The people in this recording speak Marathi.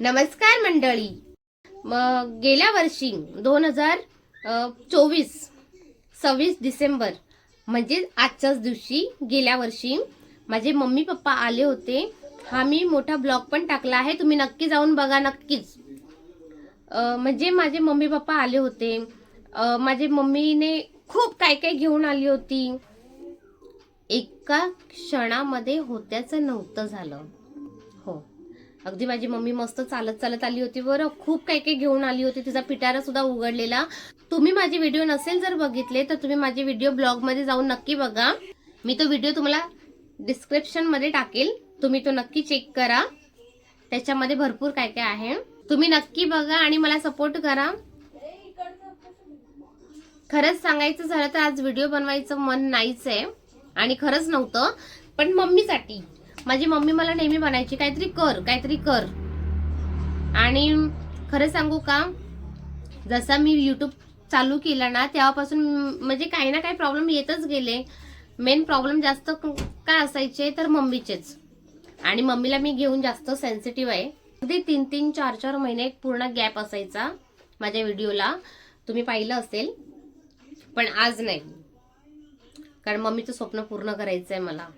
नमस्कार मंडळी. मग गेल्या वर्षी दोन हजार चोवीस सव्वीस डिसेंबर म्हणजे आजच्याच दिवशी गेल्या वर्षी माझे मम्मी पप्पा आले होते. हा मी मोठा ब्लॉग पण टाकला आहे. तुम्ही नक्की जाऊन बघा नक्कीच. म्हणजे माझे मम्मी पप्पा आले होते. माझे मम्मीने खूप काय काय घेऊन आली होती. एका क्षणामध्ये होत्याचं नव्हतं झालं. हो. अगदी माझी मम्मी मस्त चालत चालत आली होती. बरं खूप काही काही घेऊन आली होती. तिचा पिटारा सुद्धा उघडलेला. तुम्ही माझे व्हिडिओ नसेल जर बघितले तर तुम्ही माझे व्हिडिओ ब्लॉगमध्ये जाऊन नक्की बघा. मी तो व्हिडिओ तुम्हाला डिस्क्रिप्शनमध्ये टाकेल. तुम्ही तो नक्की चेक करा. त्याच्यामध्ये भरपूर काय काय आहे. तुम्ही नक्की बघा आणि मला सपोर्ट करा. खरंच सांगायचं झालं तर आज व्हिडिओ बनवायचं मन नाहीच आहे. आणि खरंच नव्हतं. पण मम्मीसाठी. माझी मम्मी मला नेहमी म्हणायची काहीतरी कर काहीतरी कर. आणि खरं सांगू का जसा मी यूट्यूब चालू केला ना तेव्हापासून म्हणजे काही ना काही प्रॉब्लेम येतच गेले. मेन प्रॉब्लेम जास्त काय असायचे तर मम्मीचेच. आणि मम्मीला मी घेऊन जास्त सेन्सिटिव्ह आहे. अगदी तीन तीन चार चार महिने एक पूर्ण गॅप असायचा माझ्या व्हिडिओला तुम्ही पाहिलं असेल. पण आज नाही. कारण मम्मीचं स्वप्न पूर्ण करायचं आहे मला.